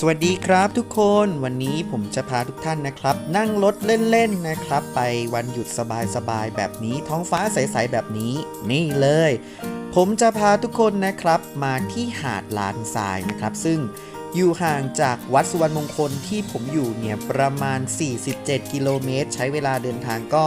สวัสดีครับทุกคนวันนี้ผมจะพาทุกท่านนะครับ นั่งรถเล่นๆนะครับ ไปวันหยุดสบายๆแบบนี้ท้องฟ้าใสๆแบบนี้ นี่เลย ผมจะพาทุกคนนะครับมาที่หาดลานทรายนะครับ ซึ่งอยู่ห่างจากวัดสุวรรณมงคลที่ผมอยู่เนี่ยประมาณ 47 กิโลเมตร ใช้เวลาเดินทางก็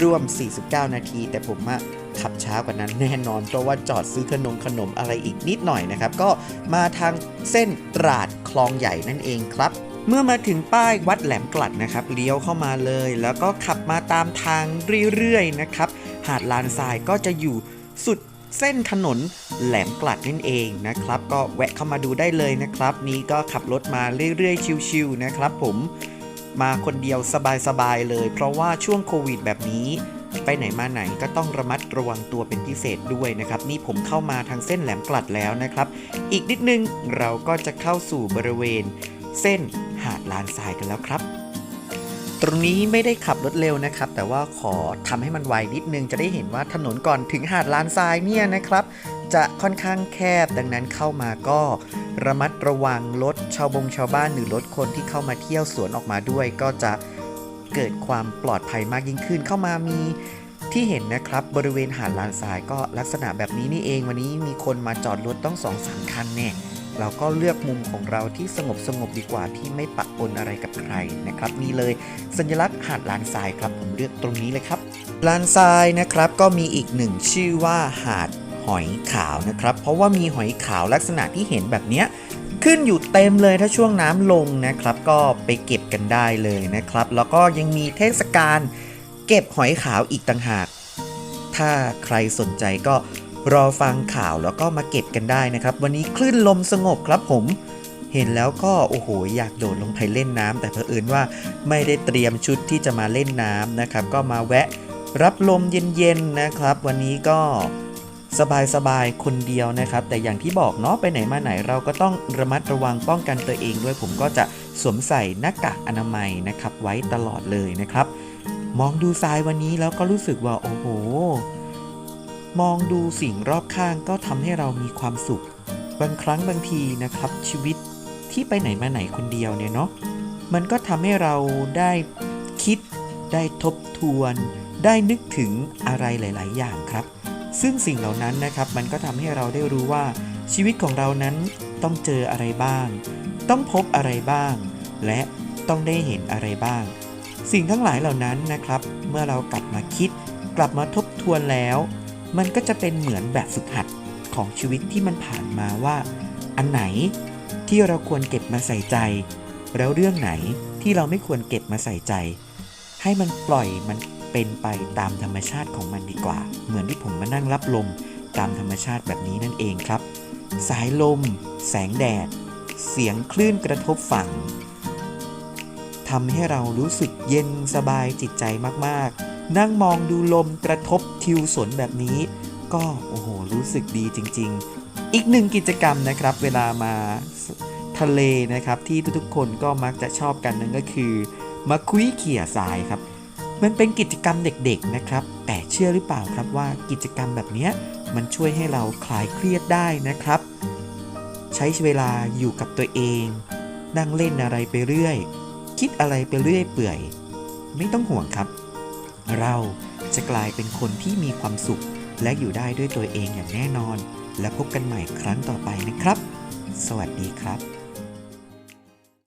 ร่วม 49 นาที แต่ผมอะขับช้ากว่านั้นแน่นอน เพราะว่าจอดซื้อขนมขนมอะไรอีกนิดหน่อยนะครับ ก็มาทางเส้นตราด คลองใหญ่นั่นเองครับ เมื่อมาถึงป้ายวัดแหลมกลัดนะครับเลี้ยวเข้ามาเลย แล้วก็ขับมาตามทางเรื่อยๆนะครับ หาดลานทรายก็จะอยู่สุดเส้นถนนแหลมกลัดนั่นเองนะครับ ก็แวะเข้ามาดูได้เลยนะครับ นี้ก็ขับรถมาเรื่อยๆ ชิวๆนะครับ ผมมาคนเดียวสบายๆเลย เพราะว่าช่วงโควิดแบบนี้ ไปไหนมาไหนก็ต้องระมัดระวังตัวเป็นพิเศษด้วยนะครับ นี่ผมเข้ามาทางเส้นแหลมกลัดแล้วนะครับ อีกนิดนึงเราก็จะเข้าสู่บริเวณ เส้นหาดลานทรายกันแล้วครับ ตรงนี้ไม่ได้ขับรถเร็วนะครับ แต่ว่าขอทำให้มันไวนิดนึงจะได้เห็นว่าถนนก่อนถึงหาดลานทรายเนี่ยนะครับ จะค่อนข้างแคบดังนั้นเข้ามาก็ระมัดระวังรถชาวบงชาวบ้านหรือรถคนที่เข้ามาเที่ยวสวนออกมาด้วยก็จะเกิดความปลอดภัยมากยิ่งขึ้นเข้ามามี ที่เห็นนะครับบริเวณหาดลานทรายก็ลักษณะแบบนี้นี่เองวันนี้มีคนมาจอดรถต้องสองสามคันเนี่ยเราก็เลือกมุมของเราที่สงบสงบดีกว่าที่ไม่ปะปนอะไรกับใครนะครับนี่เลยสัญลักษณ์หาดลานทรายครับผมเลือกตรงนี้เลยครับลานทรายนะครับก็มีอีกหนึ่งชื่อว่าหาดหอยขาวนะครับ เพราะว่ามีหอยขาวลักษณะที่เห็นแบบเนี้ยขึ้นอยู่เต็มเลยถ้าช่วงน้ำลงนะครับ ก็ไปเก็บกันได้เลยนะครับ แล้วก็ยังมีเทศกาล เก็บหอยขาวอีกต่างหาก ถ้าใครสนใจก็รอฟังข่าวแล้วก็มาเก็บกันได้นะครับ วันนี้คลื่นลมสงบครับผม เห็นแล้วก็โอ้โหอยากโดดลงไปเล่นน้ำแต่เผอิญว่าไม่ได้เตรียมชุดที่จะมาเล่นน้ำนะครับ ก็มาแวะรับลมเย็นๆนะครับ วันนี้ก็สบายๆคนเดียวนะครับ แต่อย่างที่บอกเนาะไปไหนมาไหนเราก็ต้องระมัดระวังป้องกันตัวเองด้วยผมก็จะสวมใส่หน้ากากอนามัยนะครับไว้ตลอดเลยนะครับ มองดูทรายวันนี้แล้วก็รู้สึกว่าโอ้โห มองดูสิ่งรอบข้างก็ทำให้เรามีความสุข บางครั้งบางทีนะครับชีวิตที่ไปไหนมาไหนคนเดียวเนี่ยเนาะมันก็ทำให้เราได้คิด ได้ทบทวน ได้นึกถึงอะไรหลาย ๆ อย่างครับ ซึ่งสิ่งเหล่านั้นนะครับมันก็ทำให้เราได้รู้ว่าชีวิตของเรานั้นต้องเจออะไรบ้าง ต้องพบอะไรบ้าง และต้องได้เห็นอะไรบ้าง สิ่งทั้งหลายเหล่านั้นนะครับ เมื่อเรากลับมาคิด กลับมาทบทวนแล้ว มันก็จะเป็นเหมือนแบบฝึกหัดของชีวิตที่มันผ่านมาว่า อันไหนที่เราควรเก็บมาใส่ใจ แล้วเรื่องไหนที่เราไม่ควรเก็บมาใส่ใจ ให้มันปล่อยมันเป็นไปตามธรรมชาติของมันดีกว่า เหมือนที่ผมมานั่งรับลมตามธรรมชาติแบบนี้นั่นเองครับ สายลม แสงแดด เสียงคลื่นกระทบฝั่ง ทำให้เรารู้สึกเย็นสบายจิตใจมากๆ นั่งมองดูลมกระทบทิวสนแบบนี้ ก็โอ้โหรู้สึกดีจริง ๆ อีกหนึ่งกิจกรรมนะครับ เวลามาทะเลนะครับที่ทุกๆคนก็มักจะชอบกันนั่นก็คือ มาคุยเขี่ยทรายครับ มันเป็นกิจกรรมเด็กๆนะครับ แต่เชื่อหรือเปล่าครับว่ากิจกรรมแบบนี้มันช่วยให้เราคลายเครียดได้นะครับ ใช้เวลาอยู่กับตัวเอง นั่งเล่นอะไรไปเรื่อย คิดอะไรไปเรื่อยเปื่อย ไม่ต้องห่วงครับ เราจะกลายเป็นคนที่มีความสุข และอยู่ได้ด้วยตัวเองอย่างแน่นอน และพบกันใหม่ครั้งต่อไปนะครับ สวัสดีครับ